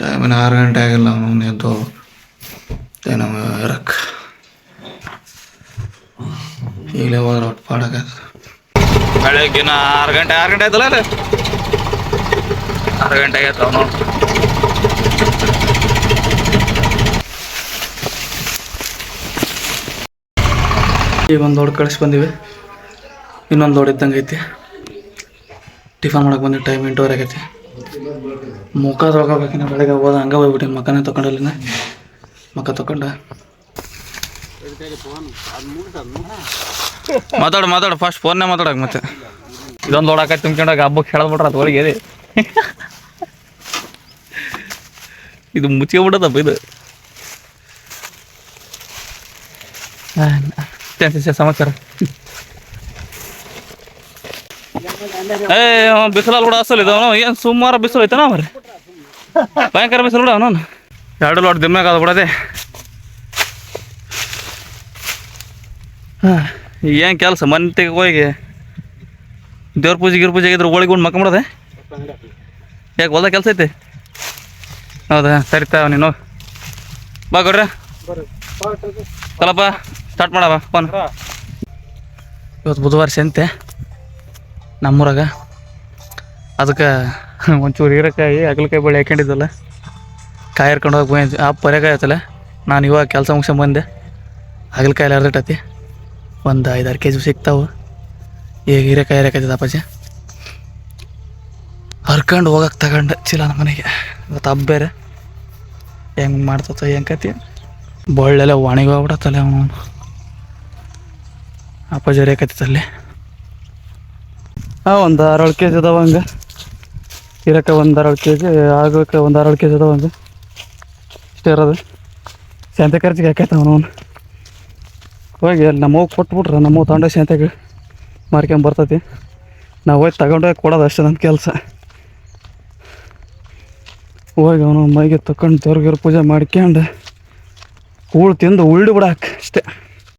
ಟೈಮಿನ ಆರು ಗಂಟೆ ಆಗಿಲ್ಲ ಅವನು ಎದ್ದು ಏನೋ ಇರಕ್ಕೆ. ಈಗಲೇ ಹೋದ್ರೆ ಒಟ್ಟು ಪಾಡಕ್ಕೆ ಬೆಳಗ್ಗಿನ ಆರು ಗಂಟೆ ಆರು ಗಂಟೆ ಆಯ್ತಲ್ಲ ರೀ ಆರು ಗಂಟೆ ಆಗೈತೆ ಅವನು. ಈಗ ಒಂದು ದೊಡ್ಡ ಕಳಿಸಿ ಬಂದಿವಿ. ಇನ್ನೊಂದು ದೊಡ್ಡ ಇದ್ದಂಗೆ ಐತಿ. ಟಿಫನ್ ಮಾಡಕ್ಕೆ ಬಂದಿವಿ ಟೈಮ್ ಎಂಟೂವರೆ ಆಗೈತಿ. ಮುಖ ತೊಳ್ಕೊಬೇಕಿನ ಬೆಳಗ್ಗೆ ಹೋದ ಹಂಗೆ ಹೋಗ್ಬಿಟ್ಟಿನಿ ಮಕ್ಕನೇ ತೊಗೊಂಡಲ್ಲಿನ. ಮಕ್ಕ ತೊಗೊಂಡ. ಮಾತಾಡು ಮಾತಾಡು ಫಸ್ಟ್ ಫೋನ್ನೇ ಮಾತಾಡಕ್ ಮತ್ತೆ. ಇದೊಂದು ಓಡಾಕ ತುಂಬ್ಕೊಂಡಾಗ ಹಬ್ಬಕ್ಕೆ ಹೇಳ್ಬಿಟ್ರ ಅದು ಒಳಗೆ ಇದೆ. ಇದು ಮುಚ್ಕೊಂಡ್ಬಿಟ್ಟದಪ್ಪ ಇದು. ಸಮಾಚಾರ. ಏ ಬಿಸಿಲಲ್ಲಿ ಕೂಡ ಅಸಲ್ ಇದಾವ ಏನು ಸುಮಾರು ಬಿಸಿಲು ಐತನ ಮರಿ ಭಯಂಕರ ಬಿಸಿಲು ಬಿಡ ಅವನು ಎರಡು ಲೋಟ್ ದಿಮ್ಮಾಗ ಅದು ಬಿಡದೆ. ಏನು ಕೆಲಸ? ಮಂತಿಗೆ ಹೋಗಿ ದೇವ್ರ ಪೂಜೆ ಗಿರ್ ಪೂಜೆ ಇದ್ರ ಒಳಗೆ ಉಂಡು ಮಕ್ಕೊಂಬಿಡದೆ ಯಾಕೆ ಹೊಲ್ದ ಕೆಲಸ ಐತಿ? ಹೌದಾ, ಸರಿ ತಾವ ನೀನು. ಬಾ ಗೌಡ್ರ. ಚಲಪ್ಪ ಸ್ಟಾರ್ಟ್ ಮಾಡವ ಫೋನ್. ಇವತ್ತು ಬುಧವಾರ ಸಂತೆ ನಮ್ಮೂರಾಗ. ಅದಕ್ಕೆ ಒಂಚೂರು ಹೀರೆಕಾಯಿ ಅಗಲಕಾಯಿ ಬಳ್ಳಿ ಹಾಕೊಂಡಿದ್ದಲ್ಲ ಕಾಯಿ ಹರ್ಕೊಂಡು ಹೋಗಿ ಬಂದು ಆ ಪರ್ಯಾಕಾಯಿ ಆಯ್ತಲ್ಲ? ನಾನು ಇವಾಗ ಕೆಲಸ ಮುಗಿಸ್ಕೊಂಡು ಬಂದೆ. ಹಾಗಲಕಾಯಿ ಅರ್ಧಟತಿ ಒಂದು ಐದಾರು ಕೆ ಜಿ ಸಿಗ್ತಾವೆ. ಈಗ ಹೀರೆಕಾಯಿ ಹೀರೆಕಾಯ್ತದ ಅಪ್ಪಾಜಿ? ಹರ್ಕೊಂಡು ಹೋಗಕ್ಕೆ ತಗೊಂಡೆ ಚೀಲ ನಮ್ಮ ಮನೆಗೆ. ಇವತ್ತು ಹಬ್ಬ ಬೇರೆ. ಹೆಂಗೆ ಮಾಡ್ತತ, ಹೆಂಗೆ ಕತಿ? ಬಳ್ಳೆಲ್ಲ ಒಣಗೋಗ್ಬಿಡತ್ತಲ್ಲ ಅವನು. ಅಪ್ಪಾಜಿ ಹರಿಯಾಕತ್ತಲ್ಲಿ ಹಾಂ ಒಂದು ಆರೇಳು ಕೆ ಜಿ ಅದಾವ ಹಂಗೆ. ಇರೋಕೆ ಒಂದು ಆರೇಳು ಕೆ ಜಿ ಆಗಕ್ಕೆ ಒಂದು ಆರೇಳು ಕೆ ಜಿ ಅದಾವ ಹಂಗೆ. ಇಷ್ಟೇ ಇರೋದು. ಶಾಂತಿ ಖರ್ಚಿಗೆ ಹಾಕೈತೆ ಅವನು ಹೋಗಿ ಅಲ್ಲಿ ನಮ್ಮವ್ವ ಕೊಟ್ಬಿಟ್ರೆ, ನಮ್ಮವ್ವ ತಗೊಂಡು ಶಾಂತಿಗೆ ಮಾರ್ಕೊಂಡ್ ಬರ್ತತಿ. ನಾವು ಹೋಗಿ ತಗೊಂಡೋಗಿ ಕೊಡೋದು ಅಷ್ಟೇ ನನ್ನ ಕೆಲಸ. ಹೋಗಿ ಅವನು ಮೈಗೆ ತಕೊಂಡು ದೇವ್ರಿಗೆ ಪೂಜೆ ಮಾಡ್ಕೊಂಡು ಹೂಳು ತಿಂದು ಉಳ್ಳಿ ಬಿಡಾಕ ಅಷ್ಟೇ.